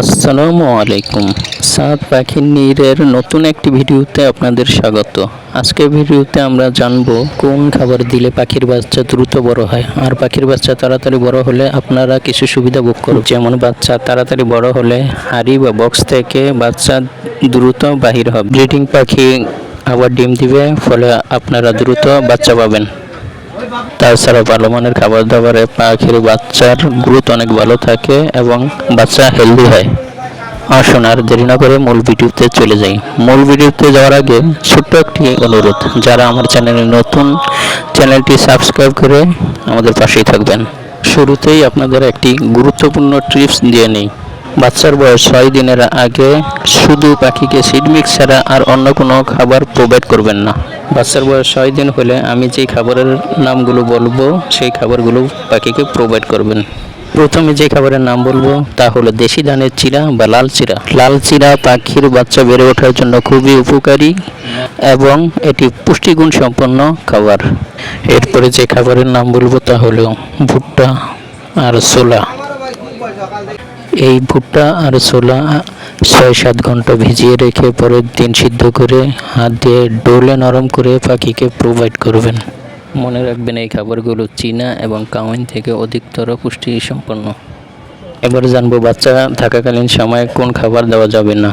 আসসালামু আলাইকুম। সাত পাখির নীরের নতুন একটি ভিডিওতে আপনাদের স্বাগত। আজকের ভিডিওতে আমরা জানব কোন খাবার দিলে পাখির বাচ্চা দ্রুত বড় হয়। আর পাখির বাচ্চা তাড়াতাড়ি বড় হলে আপনারা কিছু সুবিধা ভোগ করুন। যেমন বাচ্চা তাড়াতাড়ি বড় হলে হাড়ি বা বক্স থেকে বাচ্চা দ্রুত বাহির হবে। ব্রিডিং পাখি আবার ডিম দিবে, ফলে আপনারা দ্রুত বাচ্চা পাবেন। তাছাড়া ভালো মানের খাবার দাবারে পাখির বাচ্চার গ্রোথ অনেক ভালো থাকে এবং বাচ্চা হেলদি হয়। আসুন আর দেরি না করে মূল ভিডিওতে চলে যাই। মূল ভিডিওতে যাওয়ার আগে ছোট্ট একটি অনুরোধ, যারা আমার চ্যানেলে নতুন, চ্যানেলটি সাবস্ক্রাইব করে আমাদের পাশেই থাকবেন। শুরুতেই আপনাদের একটি গুরুত্বপূর্ণ টিপস দিয়ে নিই। বাচ্চার বয়স ছয় দিনের আগে শুধু পাখিকে সিড মিক্স ছাড়া আর অন্য কোনো খাবার প্রোভাইড করবেন না। বাচ্চার বয়স ছয় দিন হলে আমি যেই খাবারের নামগুলো বলব, সেই খাবারগুলো পাখিকে প্রোভাইড করবেন। প্রথমে যে খাবারের নাম বলব তা হলো দেশি ধানের চিরা বা লাল চিরা লাল চিরা পাখির বাচ্চা বেড়ে ওঠার জন্য খুবই উপকারী এবং এটি পুষ্টিগুণ সম্পন্ন খাবার। এরপরে যে খাবারের নাম বলব তা হলো ভুট্টা আর ছোলা। এই ভুট্টা আর ছোলা ছয় সাত ঘণ্টা ভিজিয়ে রেখে পরের দিন সিদ্ধ করে হাত দিয়ে ডোলে নরম করে পাখিকে প্রোভাইড করবেন। মনে রাখবেন এই খাবারগুলো চীনা এবং কাউইন থেকে অধিকতর পুষ্টি সম্পন্ন এবার জানব বাচ্চা থাকাকালীন সময়ে কোন খাবার দেওয়া যাবে না।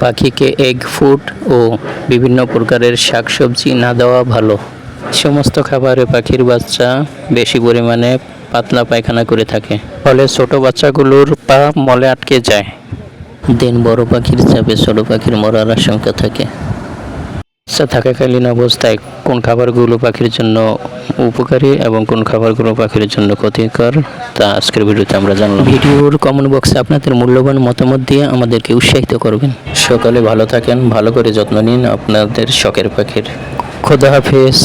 পাখিকে এগ ফুড ও বিভিন্ন প্রকারের শাকসবজি না দেওয়া ভালো। সমস্ত খাবারে পাখির বাচ্চা বেশি পরিমাণে পাতলা পায়খানা করে থাকে। ফলে ছোট বাচ্চাগুলোর পা মলে আটকে যায়। দিন বড় পাখির চাপে ছোট পাখির মরার আশঙ্কা থাকে। থাকাকালীন অবস্থায় কোন খাবারগুলো পাখির জন্য উপকারী এবং কোন খাবারগুলো পাখির জন্য ক্ষতিকর, তা আজকের ভিডিওতে আমরা জানলাম। ভিডিওর কমেন্ট বক্সে আপনাদের মূল্যবান মতামত দিয়ে আমাদেরকে উৎসাহিত করবেন। সকালে ভালো থাকেন, ভালো করে যত্ন নিন আপনাদের শখের পাখির। খোদা হাফেজ।